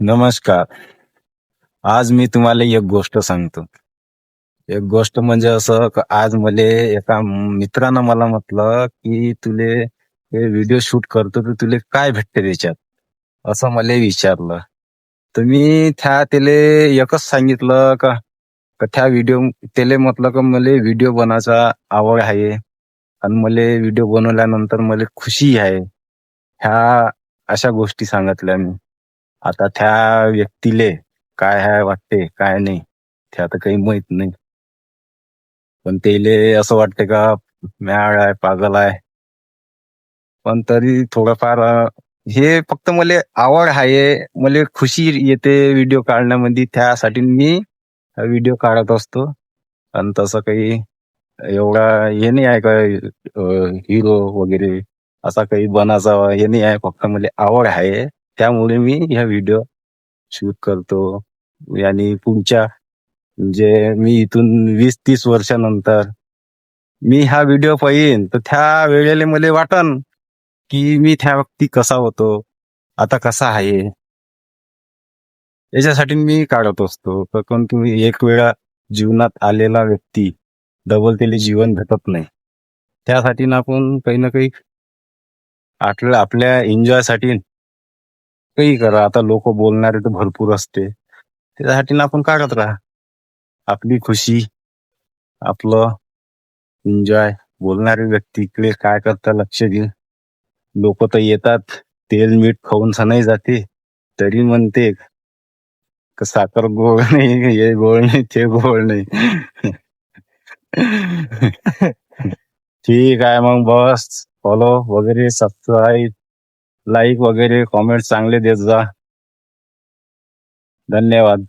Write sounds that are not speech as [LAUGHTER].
नमस्कार. आज मी तुम्हाला एक गोष्ट सांगतो. एक गोष्ट म्हणजे असं का आज मले एका मित्रानं मला म्हटलं की तुले हे व्हिडिओ शूट करतो तर तुले काय भेटते त्याच्यात? असं मला विचारलं. तर मी त्या त्याले एकच सांगितलं का का त्या व्हिडिओ त्याले म्हटलं का मला व्हिडिओ बनायचा आवड आहे. आणि मला व्हिडिओ बनवल्यानंतर मला खुशी आहे. ह्या अशा गोष्टी सांगितल्या मी. आता त्या व्यक्तीले काय आहे वाटते काय नाही ते आता काही माहीत नाही. पण त्याले असं वाटते का म्याळ आहे पागल आहे पण तरी थोडंफार अं, हे फक्त मला आवड आहे मला खुशी येते व्हिडिओ काढण्यामध्ये. त्यासाठी मी व्हिडिओ काढत असतो. आणि तसं काही एवढा हे नाही आहे का हिरो वगैरे असा काही बनायचा हे नाही आहे. फक्त मला आवड आहे त्यामुळे मी ह्या व्हिडिओ शूट करतो. आणि पुढच्या म्हणजे मी इथून वीस तीस वर्षानंतर मी हा व्हिडिओ पाहिन. तर त्या वेळेला मला वाटन की मी त्या व्यक्ती कसा होतो आता कसा आहे. याच्यासाठी मी काढत असतो. तर पण तुम्ही एक वेळा जीवनात आलेला व्यक्ती डबल त्याला जीवन भेटत नाही. त्यासाठी ना आपण काही ना काही आपल्या आपल्या एन्जॉयसाठी काही करा. आता लोक बोलणारे तर भरपूर असते. त्याच्यासाठी ना आपण काढत राहा. आपली खुशी आपलं एन्जॉय बोलणारे व्यक्ती इकडे काय करता लक्ष देईल. लोक तर येतात. तेल मीठ खाऊन सनाई जाते. तरी म्हणते का साखर गोळ नाही हे गोळ नाही ते गोळ नाही. [LAUGHS] ठीक आहे मग बस. फॉलो वगैरे सबस्क्राईब लाईक वगैरे कॉमेंट चांगले देत जा. धन्यवाद.